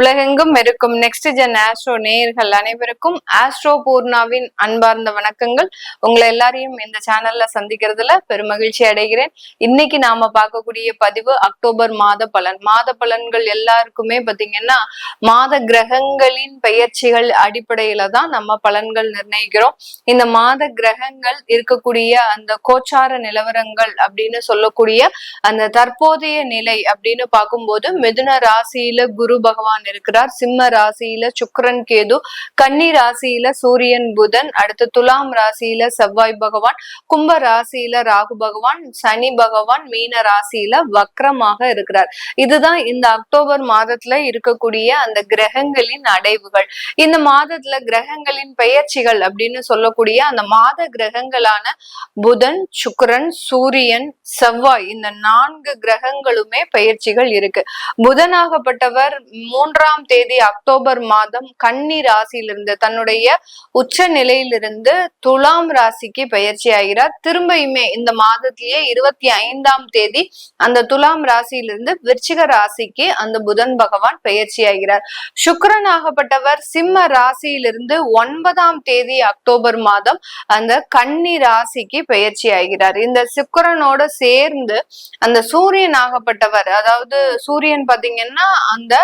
உலகெங்கும் இருக்கும் next gen astro நேயர்கள் அனைவருக்கும் ஆஸ்ட்ரோ பூர்ணாவின் அன்பார்ந்த வணக்கங்கள். உங்களை எல்லாரையும் இந்த சேனல்ல சந்திக்கிறதுல பெருமகிழ்ச்சி அடைகிறேன். இன்னைக்கு நாம பார்க்கக்கூடிய பதிவு அக்டோபர் மாத பலன். மாத பலன்கள் எல்லாருக்குமே பாத்தீங்கன்னா மாத கிரகங்களின் பெயர்ச்சிகள் அடிப்படையில தான் நம்ம பலன்கள் நிர்ணயிக்கிறோம். இந்த மாத கிரகங்கள் இருக்கக்கூடிய அந்த கோச்சார நிலவரங்கள் அப்படின்னு சொல்லக்கூடிய அந்த தற்போதைய நிலை அப்படின்னு பார்க்கும்போது மிதுன ராசியில குரு பகவான் இருக்கிறார் சிம்ம ராசியில சுக்கரன் கேது கன்னி ராசியில சூரியன் புதன் அடுத்து துலாம் ராசியில செவ்வாய் பகவான் கும்ப ராசியில ராகு பகவான் சனி பகவான் மீன ராசியில வக்ரமாக இருக்கிறார். இதுதான் இந்த அக்டோபர் மாதத்துல இருக்கக்கூடிய அந்த கிரகங்களின் அடைவுகள். இந்த மாதத்துல கிரகங்களின் பெயர்ச்சிகள் அப்படின்னு சொல்லக்கூடிய அந்த மாத கிரகங்களான புதன் சுக்கரன் சூரியன் செவ்வாய் இந்த நான்கு கிரகங்களுமே பெயர்ச்சிகள் இருக்கு. புதனாகப்பட்டவர் மூன்றாம் தேதி அக்டோபர் மாதம் கன்னி ராசியிலிருந்து தன்னுடைய உச்ச நிலையிலிருந்து துலாம் ராசிக்கு பயிற்சி ஆகிறார் திரும்பியுமே இந்த மாதத்திலேயே இருபத்தி ஐந்தாம் தேதி அந்த துலாம் ராசியிலிருந்து விருச்சிக ராசிக்கு அந்த புதன் பகவான் பயிற்சி ஆகிறார் சுக்கரன் ஆகப்பட்டவர் சிம்ம ராசியிலிருந்து ஒன்பதாம் தேதி அக்டோபர் மாதம் அந்த கன்னி ராசிக்கு பயிற்சி ஆகிறார் இந்த சுக்கரனோட சேர்ந்து அந்த சூரியன் ஆகப்பட்டவர் அதாவது சூரியன் பாத்தீங்கன்னா அந்த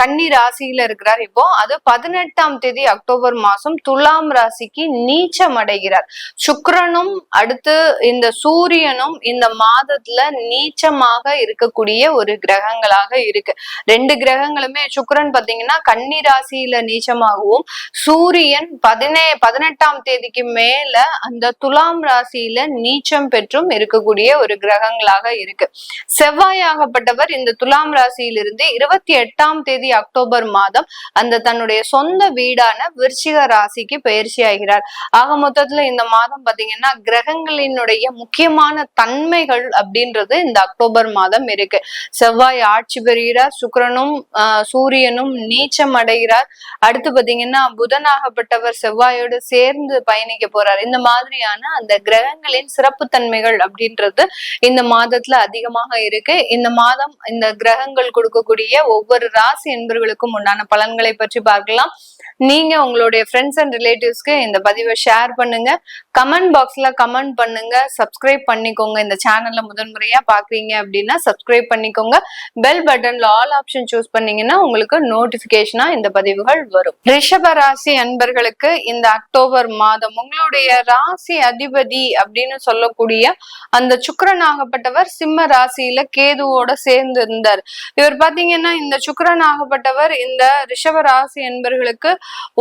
கன்னி ராசியில இருக்கிறார். இப்போ அது பதினெட்டாம் தேதி அக்டோபர் மாசம் துலாம் ராசிக்கு நீச்சம் அடைகிறார். சுக்கரனும் அடுத்து இந்த சூரியனும் இந்த மாதத்துல நீச்சமாக இருக்கக்கூடிய ஒரு கிரகங்களாக இருக்கு. ரெண்டு கிரகங்களுமே சுக்கரன் பாத்தீங்கன்னா கன்னி ராசியில நீச்சமாகவும் சூரியன் பதினே பதினெட்டாம் தேதிக்கு மேல அந்த துலாம் ராசியில நீச்சம் பெற்றும் இருக்கக்கூடிய ஒரு கிரகங்களாக இருக்கு. செவ்வாயாகப்பட்டவர் இந்த துலாம் ராசியிலிருந்து இருபத்தி எட்டாம் தேதி அக்டோபர் மாதம் அந்த தன்னுடைய சொந்த வீடான விருச்சிக ராசிக்கு பயிற்சி ஆகிறார். ஆக மொத்தத்துல இந்த மாதம் பாத்தீங்கன்னா கிரகங்களினுடைய முக்கியமான தன்மைகள் அப்படின்றது இந்த அக்டோபர் மாதம் இருக்கு. செவ்வாய் ஆட்சி பெறுகிறார் சுக்கரனும் சூரியனும் நீச்சம் அடைகிறார். அடுத்து பாத்தீங்கன்னா புதனாகப்பட்டவர் செவ்வாயோடு சேர்ந்து பயணிக்க போறார். இந்த மாதிரியான அந்த கிரகங்களின் சிறப்பு தன்மைகள் அப்படின்றது இந்த மாதத்துல அதிகமாக இருக்கு. இந்த மாதம் இந்த கிரகங்கள் கொடுக்கக்கூடிய ஒவ்வொரு ராசி என்பர்களுக்கும் உண்டான பலன்களை பற்றி பார்க்கலாம். நீங்க உங்களுடைய ஃப்ரெண்ட்ஸ் அண்ட் ரிலேட்டிவ்ஸ்க்கு இந்த பதிவை ஷேர் பண்ணுங்க. கமெண்ட் பாக்ஸ்ல கமெண்ட் பண்ணுங்க சப்ஸ்கிரைப் பண்ணிக்கோங்க. இந்த சேனல்ல முதன்முறையா பாக்குறீங்க அப்படின்னா சப்ஸ்கிரைப் பண்ணிக்கோங்க. பெல் பட்டன்ல ஆல் ஆப்ஷன் சூஸ் பண்ணீங்கன்னா உங்களுக்கு நோட்டிபிகேஷனா இந்த பதிவுகள் வரும். ரிஷப ராசி அன்பர்களுக்கு இந்த அக்டோபர் மாதம் உங்களுடைய ராசி அதிபதி அப்படின்னு சொல்லக்கூடிய அந்த சுக்கரனாகப்பட்டவர் சிம்ம ராசியில கேதுவோட சேர்ந்து இருந்தார். இவர் பாத்தீங்கன்னா இந்த சுக்கரனாகப்பட்டவர் இந்த ரிஷப ராசி என்பர்களுக்கு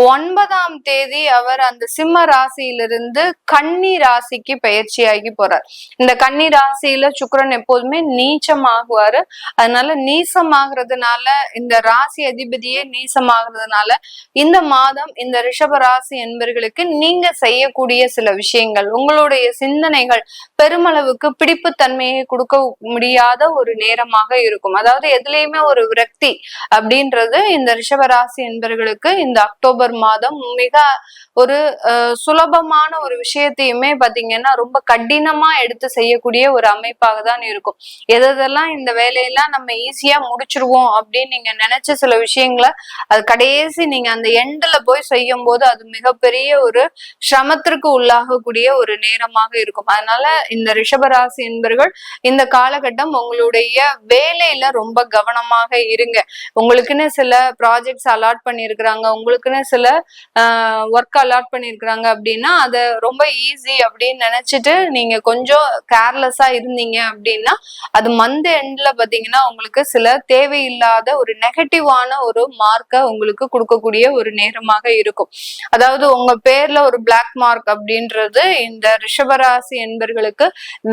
ஒன்பதாம் தேதி அவர் அந்த சிம்ம ராசியிலிருந்து கன்னி ராசிக்கு பயிற்சியாகி போறார். இந்த கன்னி ராசியில சுக்கரன் எப்போதுமே நீச்சமாகுவாரு. அதனால நீசமாகிறதுனால இந்த ராசி அதிபதியே நீசமாகிறதுனால இந்த மாதம் இந்த ரிஷப ராசி என்பர்களுக்கு நீங்க செய்யக்கூடிய சில விஷயங்கள் உங்களுடைய சிந்தனைகள் பெருமளவுக்கு பிடிப்பு தன்மையை கொடுக்க முடியாத ஒரு நேரமாக இருக்கும். அதாவது எதுலேயுமே ஒரு விரக்தி அப்படின்றது இந்த ரிஷபராசி என்பர்களுக்கு இந்த அக்டோபர் மாதம் மிக ஒரு சுலபமான ஒரு விஷயம் விஷயத்தையுமே பாத்தீங்கன்னா ரொம்ப கடினமா எடுத்து செய்யக்கூடிய ஒரு அமைப்பாக தான் இருக்கும். எதெல்லாம் இந்த வேலையெல்லாம் நம்ம ஈஸியா முடிச்சிருவோம் அப்படின்னு நீங்க நினைச்ச சில விஷயங்களை அது கடைசி நீங்க அந்த எண்ட்ல போய் செய்யும் போது அது மிகப்பெரிய ஒரு சிரமத்திற்கு உள்ளாகக்கூடிய ஒரு நேரமாக இருக்கும். அதனால இந்த ரிஷபராசி என்பர்கள் இந்த காலகட்டம் உங்களுடைய வேலையில ரொம்ப கவனமாக இருங்க. உங்களுக்குன்னு சில ப்ராஜெக்ட்ஸ் அலாட் பண்ணியிருக்கிறாங்க உங்களுக்குன்னு சில ஒர்க் அலாட் பண்ணியிருக்கிறாங்க அப்படின்னா அதை ரொம்ப ஈஸி அப்படின்னு நினைச்சிட்டு நீங்க கொஞ்சம் கேர்லெஸ்ஸா இருந்தீங்க அப்படின்னா அது மந்த் எண்ட்ல பாத்தீங்கன்னா உங்களுக்கு சில தேவையில்லாத ஒரு நெகட்டிவான ஒரு மார்க்கை உங்களுக்கு கொடுக்கக்கூடிய ஒரு நேரமாக இருக்கும். அதாவது உங்க பேர்ல ஒரு பிளாக் மார்க் அப்படின்றது இந்த ரிஷபராசி என்பர்களுக்கு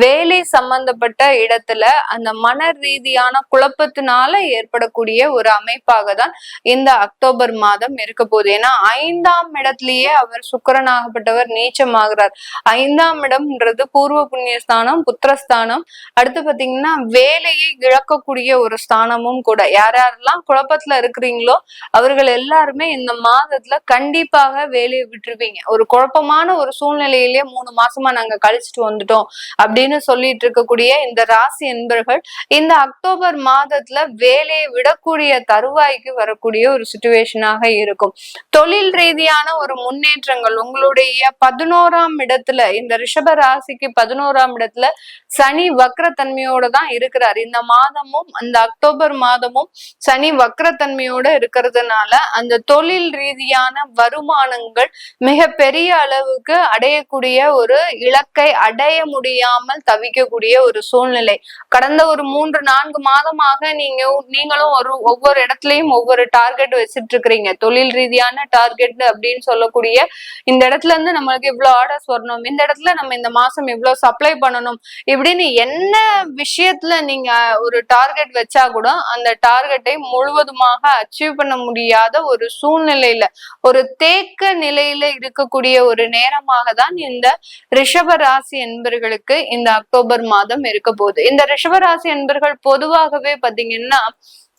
வேலை சம்பந்தப்பட்ட இடத்துல அந்த மன ரீதியான குழப்பத்தினால ஏற்படக்கூடிய ஒரு அமைப்பாக தான் இந்த அக்டோபர் மாதம் இருக்க போகுது. ஏன்னா ஐந்தாம் இடத்துலயே அவர் சுக்கரனாகப்பட்டவர் நீச்சமாகிறார் சொல்றார். ஐந்தாம் இடம்ன்றது பூர்வ புண்ணிய ஸ்தானம் புத்திரஸ்தானம். அடுத்து பாத்தீங்கன்னா வேலையை இழக்கக்கூடிய ஒரு ஸ்தானமும் கூட. யார் யாரெல்லாம் குழப்பத்துல இருக்கிறீங்களோ அவர்கள் எல்லாருமே இந்த மாதத்துல கண்டிப்பாக வேலையை விட்டுருவீங்க. ஒரு குழப்பமான ஒரு சூழ்நிலையிலேயே மூணு மாசமா நாங்க கழிச்சுட்டு வந்துட்டோம் அப்படின்னு சொல்லிட்டு இருக்கக்கூடிய இந்த ராசி என்பர்கள் இந்த அக்டோபர் மாதத்துல வேலையை விடக்கூடிய தருவாய்க்கு வரக்கூடிய ஒரு சுச்சுவேஷனாக இருக்கும். தொழில் ரீதியான ஒரு முன்னேற்றங்கள் உங்களுடைய பதினோராம் இடத்துல இந்த ரிஷப ராசிக்கு பதினோராம் இடத்துல சனி வக்ரத்தன்மையோட தான் இருக்கிறார். இந்த மாதமும் அந்த அக்டோபர் மாதமும் சனி வக்ரத்தன்மையோட இருக்கிறதுனால அந்த தொழில் ரீதியான வருமானங்கள் மிக பெரிய அளவுக்கு அடையக்கூடிய ஒரு இலக்கை அடைய முடியாமல் தவிக்கக்கூடிய ஒரு சூழ்நிலை. கடந்த ஒரு மூன்று நான்கு மாதமாக நீங்க நீங்களும் ஒரு ஒவ்வொரு இடத்துலயும் ஒவ்வொரு டார்கெட் வச்சுட்டு இருக்கிறீங்க தொழில் ரீதியான டார்கெட் அப்படின்னு சொல்லக்கூடிய இந்த இடத்துல இருந்து நம்மளுக்கு இவ்வளவு ஆர்டர்ஸ் வரணும் இந்த இடத்துல நம்ம இந்த மாசம் இவ்வளவு சப்ளை பண்ணணும் இப்படின்னு என்ன விஷயத்துல நீங்க ஒரு டார்கெட் வச்சா கூட அந்த டார்கெட்டை முழுவதுமாக அச்சீவ் பண்ண முடியாத ஒரு சூழ்நிலையில ஒரு தேக்க நிலையில இருக்கக்கூடிய ஒரு நேரமாக தான் இந்த ரிஷப ராசி என்பர்களுக்கு இந்த அக்டோபர் மாதம் இருக்க போகுது. இந்த ரிஷபராசி என்பர்கள் பொதுவாகவே பாத்தீங்கன்னா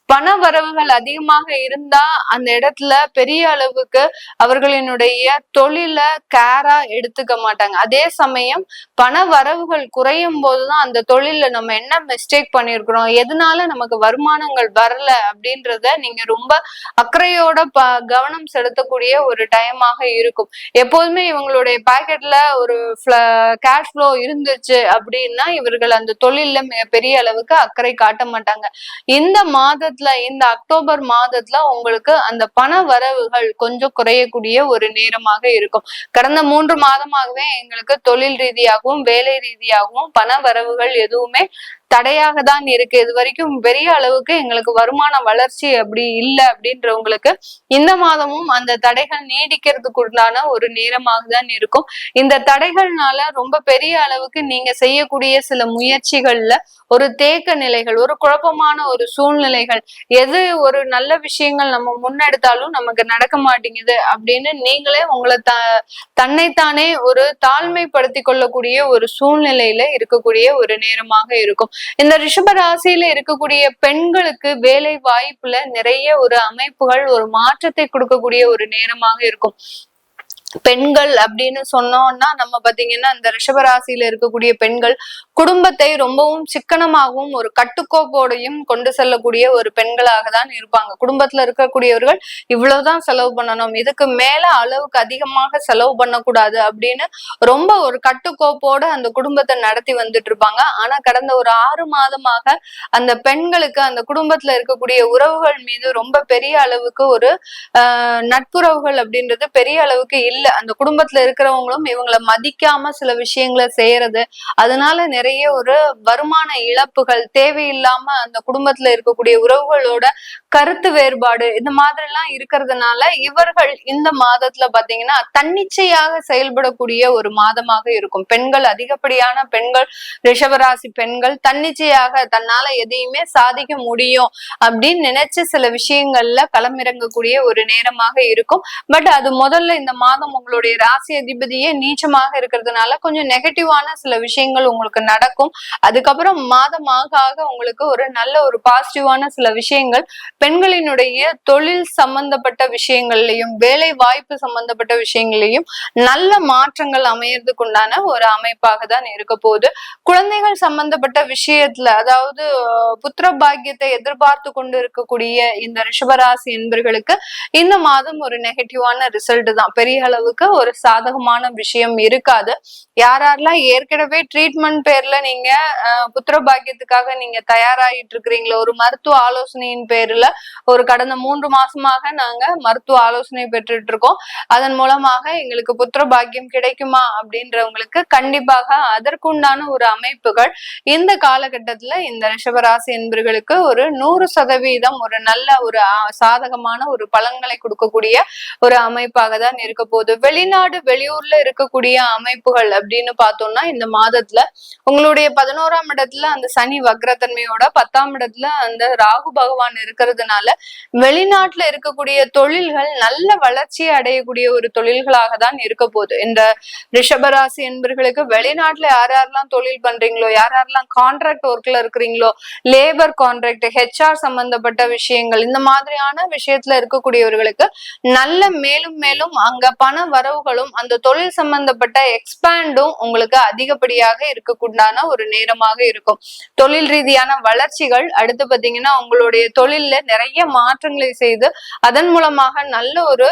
பண வரவுகள் அதிகமாக இருந்தா அந்த இடத்துல பெரிய அளவுக்கு அவர்களினுடைய தொழில கேரா எடுத்துக்க மாட்டாங்க. அதே சமயம் பண வரவுகள் குறையும் போதுதான் அந்த தொழில நம்ம என்ன மிஸ்டேக் பண்ணிருக்கிறோம் எதனால நமக்கு வருமானங்கள் வரல அப்படின்றத நீங்க ரொம்ப அக்கறையோட ப கவனம் செலுத்தக்கூடிய ஒரு டைமாக இருக்கும். எப்போதுமே இவங்களுடைய பாக்கெட்ல ஒரு கேஷ் ஃப்ளோ இருந்துச்சு அப்படின்னா இவர்கள் அந்த தொழில மிகப்பெரிய அளவுக்கு அக்கறை காட்ட மாட்டாங்க. இந்த மாதத்துல மாதத்துல இந்த அக்டோபர் மாதத்துல உங்களுக்கு அந்த பண வரவுகள் கொஞ்சம் குறையக்கூடிய ஒரு நேரமாக இருக்கும். கடந்த மூன்று மாதமாகவே எங்களுக்கு தொழில் ரீதியாகவும் வேலை ரீதியாகவும் பண வரவுகள் எதுவுமே தடையாக தான் இருக்கு. இது வரைக்கும் பெரிய அளவுக்கு எங்களுக்கு வருமான வளர்ச்சி அப்படி இல்லை அப்படின்றவங்களுக்கு இந்த மாதமும் அந்த தடைகள் நீடிக்கிறதுக்கு உண்டான ஒரு நேரமாக தான் இருக்கும். இந்த தடைகள்னால ரொம்ப பெரிய அளவுக்கு நீங்க செய்யக்கூடிய சில முயற்சிகள்ல ஒரு தேக்க நிலைகள் ஒரு குழப்பமான ஒரு சூழ்நிலைகள் எது ஒரு நல்ல விஷயங்கள் நம்ம முன்னெடுத்தாலும் நமக்கு நடக்க மாட்டேங்குது அப்படின்னு நீங்களே உங்களை த தன்னைத்தானே ஒரு தாழ்மைப்படுத்தி கொள்ளக்கூடிய ஒரு சூழ்நிலையில இருக்கக்கூடிய ஒரு நேரமாக இருக்கும். இந்த ரிஷப ராசியில இருக்கக்கூடிய பெண்களுக்கு வேலை வாய்ப்புல நிறைய ஒரு அமைப்புகள் ஒரு மாற்றத்தை கொடுக்கக்கூடிய ஒரு நேரமாக இருக்கும். பெண்கள் அப்படின்னு சொன்னோம்னா நம்ம பாத்தீங்கன்னா இந்த ரிஷபராசியில இருக்கக்கூடிய பெண்கள் குடும்பத்தை ரொம்பவும் சிக்கனமாகவும் ஒரு கட்டுக்கோப்போடையும் கொண்டு செல்லக்கூடிய ஒரு பெண்களாக தான் இருப்பாங்க. குடும்பத்துல இருக்கக்கூடியவர்கள் இவ்வளவுதான் செலவு பண்ணணும். இதுக்கு மேல அளவுக்கு அதிகமாக செலவு பண்ணக்கூடாது அப்படின்னு ரொம்ப ஒரு கட்டுக்கோப்போட அந்த குடும்பத்தை நடத்தி வந்துட்டு இருப்பாங்க ஆனா கடந்த ஒரு ஆறு மாதமாக அந்த பெண்களுக்கு அந்த குடும்பத்துல இருக்கக்கூடிய உறவுகள் மீது ரொம்ப பெரிய அளவுக்கு ஒரு ஆஹ் நட்புறவுகள் அப்படின்றது பெரிய அளவுக்கு இல்லை. இல்ல அந்த குடும்பத்துல இருக்கிறவங்களும் இவங்களை மதிக்காம சில விஷயங்களை செய்யறது. அதனால நிறைய ஒரு வருமான இழப்புகள் தேவையில்லாம அந்த குடும்பத்துல இருக்கக்கூடிய உறவுகளோட கருத்து வேறுபாடு இந்த மாதிரி எல்லாம் இருக்கிறதுனால இவர்கள் இந்த மாதத்துல பாத்தீங்கன்னா தன்னிச்சையாக செயல்படக்கூடிய ஒரு மாதமாக இருக்கும். பெண்கள் அதிகப்படியான பெண்கள் ரிஷபராசி பெண்கள் தன்னிச்சையாக தன்னால எதையுமே சாதிக்க முடியும் அப்படின்னு நினைச்சு சில விஷயங்கள்ல களமிறங்கக்கூடிய ஒரு நேரமாக இருக்கும். பட் அது முதல்ல இந்த மாதம் மாதம் உங்களுடைய ராசி அதிபதியே நீச்சமாக இருக்கிறதுனால கொஞ்சம் நெகட்டிவான சில விஷயங்கள் உங்களுக்கு நடக்கும். அதுக்கப்புறம் மாதம் ஆக ஆக உங்களுக்கு ஒரு நல்ல ஒரு பாசிட்டிவான சில விஷயங்கள் பெண்களினுடைய தொழில் சம்பந்தப்பட்ட விஷயங்கள்லையும் வேலை வாய்ப்பு சம்பந்தப்பட்ட விஷயங்கள்லையும் நல்ல மாற்றங்கள் அமையறதுக்கு உண்டான ஒரு அமைப்பாக தான் இருக்க போகுது. குழந்தைகள் சம்பந்தப்பட்ட விஷயத்துல அதாவது புத்திர பாக்கியத்தை எதிர்பார்த்து கொண்டு இருக்கக்கூடிய இந்த ரிஷபராசி என்பர்களுக்கு இந்த மாதம் ஒரு நெகட்டிவான ரிசல்ட் தான். பெரிய அளவு அளவுக்கு ஒரு சாதகமான விஷயம் இருக்காது. யாரெல்லாம் ஏற்கனவே ட்ரீட்மெண்ட் பேர்ல நீங்க புத்திர பாக்கியத்துக்காக நீங்க தயாராகிட்டு இருக்கிறீங்களோ ஒரு மருத்துவ ஆலோசனையின் பேர்ல ஒரு கடந்த மூன்று மாசமாக நாங்க மருத்துவ ஆலோசனை பெற்றுட்டு இருக்கோம். அதன் மூலமாக எங்களுக்கு புத்திர பாக்கியம் கிடைக்குமா அப்படின்றவங்களுக்கு கண்டிப்பாக அதற்குண்டான ஒரு அமைப்புகள் இந்த காலகட்டத்துல இந்த ரிஷபராசி என்பர்களுக்கு ஒரு நூறு சதவீதம் ஒரு நல்ல ஒரு சாதகமான ஒரு பலன்களை கொடுக்கக்கூடிய ஒரு அமைப்பாக தான் இருக்க போது போகுது வெளிநாடு வெளியூர்ல இருக்கக்கூடிய அமைப்புகள் அப்படின்னு பார்த்தோம்னா இந்த மாதத்துல உங்களுடைய பதினோராம் இடத்துல அந்த சனி வக்ரத்தன்மையோட பத்தாம் இடத்துல அந்த ராகு பகவான் இருக்கிறதுனால வெளிநாட்டுல இருக்கக்கூடிய தொழில்கள் நல்ல வளர்ச்சி அடையக்கூடிய ஒரு தொழில்களாக தான் இருக்க போகுது. இந்த ரிஷபராசி என்பர்களுக்கு வெளிநாட்டுல யார் யாரெல்லாம் தொழில் பண்றீங்களோ யார் யாரெல்லாம் கான்ட்ராக்ட் ஒர்க்ல இருக்கிறீங்களோ லேபர் கான்ட்ராக்ட் ஹெச்ஆர் சம்பந்தப்பட்ட விஷயங்கள் இந்த மாதிரியான விஷயத்துல இருக்கக்கூடியவர்களுக்கு நல்ல மேலும் மேலும் அங்க பண வரவுகளும் அந்த தொழில் சம்பந்தப்பட்ட எக்ஸ்பேண்டும் உங்களுக்கு அதிகப்படியாக இருக்கக்குண்டான ஒரு நேரமாக இருக்கும். தொழில் ரீதியான வளர்ச்சிகள் அடுத்து பாத்தீங்கன்னா உங்களுடைய தொழில்ல நிறைய மாற்றங்களை செய்து அதன் மூலமாக நல்ல ஒரு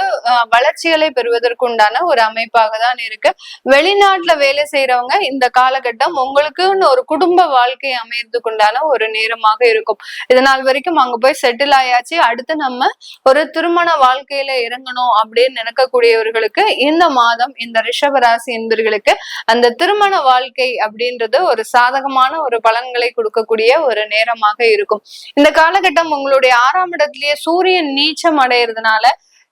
வளர்ச்சிகளை பெறுவதற்குண்டான ஒரு அமைப்பாக தான் இருக்கு. வெளிநாட்டுல வேலை செய்யறவங்க இந்த காலகட்டம் உங்களுக்குன்னு ஒரு குடும்ப வாழ்க்கை அமையறதுக்கு உண்டான ஒரு நேரமாக இருக்கும். இதனால் வரைக்கும் அங்க போய் செட்டில் ஆயாச்சு. அடுத்து நம்ம ஒரு திருமண வாழ்க்கையில இறங்கணும் அப்படின்னு நினைக்கக்கூடியவர்களுக்கு இந்த மாதம் இந்த ரிஷபராசி என்பர்களுக்கு அந்த திருமண வாழ்க்கை அப்படின்றது ஒரு சாதகமான ஒரு பலன்களை கொடுக்கக்கூடிய ஒரு நேரமாக இருக்கும். இந்த காலகட்டம் உங்களுடைய ஆறாம் இடத்திலேயே சூரியன் நீச்சம் அடையிறதுனால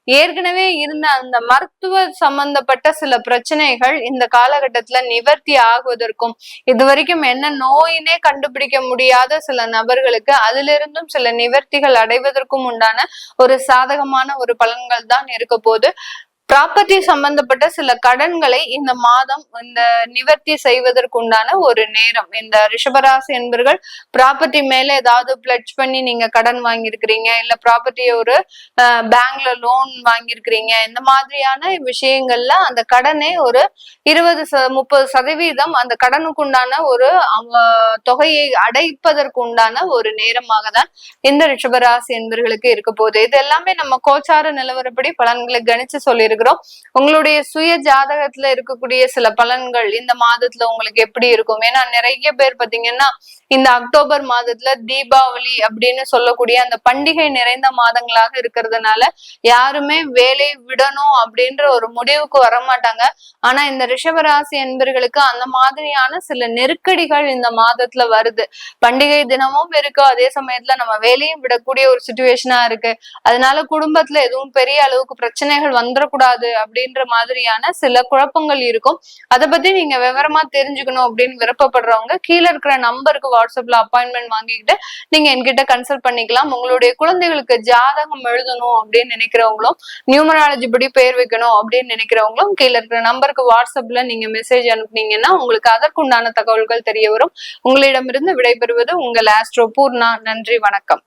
ஏற்கனவே இருந்த அந்த மருத்துவ சம்பந்தப்பட்ட சில பிரச்சனைகள் இந்த காலகட்டத்துல நிவர்த்தி ஆகுவதற்கும் இது வரைக்கும் என்ன நோயினே கண்டுபிடிக்க முடியாத சில நபர்களுக்கு அதிலிருந்தும் சில நிவர்த்திகள் அடைவதற்கும் உண்டான ஒரு சாதகமான ஒரு பலன்கள் தான் இருக்க போது ப்ராப்பர்ட்டி சம்பந்தப்பட்ட சில கடன்களை இந்த மாதம் இந்த நிவர்த்தி செய்வதற்குண்டான ஒரு நேரம். இந்த ரிஷபராசி என்பர்கள் ப்ராப்பர்ட்டி மேல ஏதாவது பிளட்ஜ் பண்ணி நீங்க கடன் வாங்கியிருக்கிறீங்க இல்ல ப்ராப்பர்ட்டியை ஒரு பேங்க்ல லோன் வாங்கியிருக்கிறீங்க இந்த மாதிரியான விஷயங்கள்ல அந்த கடனை ஒரு இருபது ச முப்பது சதவீதம் அந்த கடனுக்குண்டான ஒரு தொகையை அடைப்பதற்கு உண்டான ஒரு நேரமாக தான் இந்த ரிஷபராசி என்பர்களுக்கு இருக்க போகுது. இது எல்லாமே நம்ம கோச்சார நிலவரப்படி பலன்களை கணிச்சு சொல்லியிருக்கோம் இருக்கிறோம் உங்களுடைய சுய ஜாதகத்துல இருக்கக்கூடிய சில பலன்கள் இந்த மாதத்துல உங்களுக்கு எப்படி இருக்கும்? ஏன்னா நிறைய பேர் பாத்தீங்கன்னா இந்த அக்டோபர் மாதத்துல தீபாவளி அப்படின்னு சொல்லக்கூடிய அந்த பண்டிகை நிறைந்த மாதங்களாக இருக்கிறதுனால யாருமே வேலை விடணும் அப்படின்ற ஒரு முடிவுக்கு வரமாட்டாங்க. ஆனா இந்த ரிஷபராசி என்பர்களுக்கு அந்த மாதிரியான சில நெருக்கடிகள் இந்த மாதத்துல வருது. பண்டிகை தினமும் இருக்கு அதே சமயத்துல நம்ம வேலையும் விடக்கூடிய ஒரு சுச்சுவேஷனா இருக்கு. அதனால குடும்பத்துல எதுவும் பெரிய அளவுக்கு பிரச்சனைகள் வந்துடக்கூடாது. அப்படின்ற மாதிரியான சில குழப்பங்கள் இருக்கும். அதை பத்தி நீங்க விவரமா தெரிஞ்சுக்கணும் அப்படின்னு விருப்பப்படுறவங்க கீழே இருக்கிற நம்பருக்கு வாட்ஸ்அப்ல அப்பாயின்மெண்ட் வாங்கிக்கிட்டு நீங்க என்கிட்ட கன்சல்ட் பண்ணிக்கலாம். உங்களுடைய குழந்தைகளுக்கு ஜாதகம் எழுதணும் அப்படின்னு நினைக்கிறவங்களும் நியூமராலஜி படி பேர் வைக்கணும் அப்படின்னு நினைக்கிறவங்களும் கீழே இருக்கிற நம்பருக்கு வாட்ஸ்அப்ல நீங்க மெசேஜ் அனுப்புனீங்கன்னா உங்களுக்கு அதற்குண்டான தகவல்கள் தெரிய வரும். உங்களிடமிருந்து விடைபெறுவது உங்கள் ஆஸ்ட்ரோ பூர்ணா. நன்றி. வணக்கம்.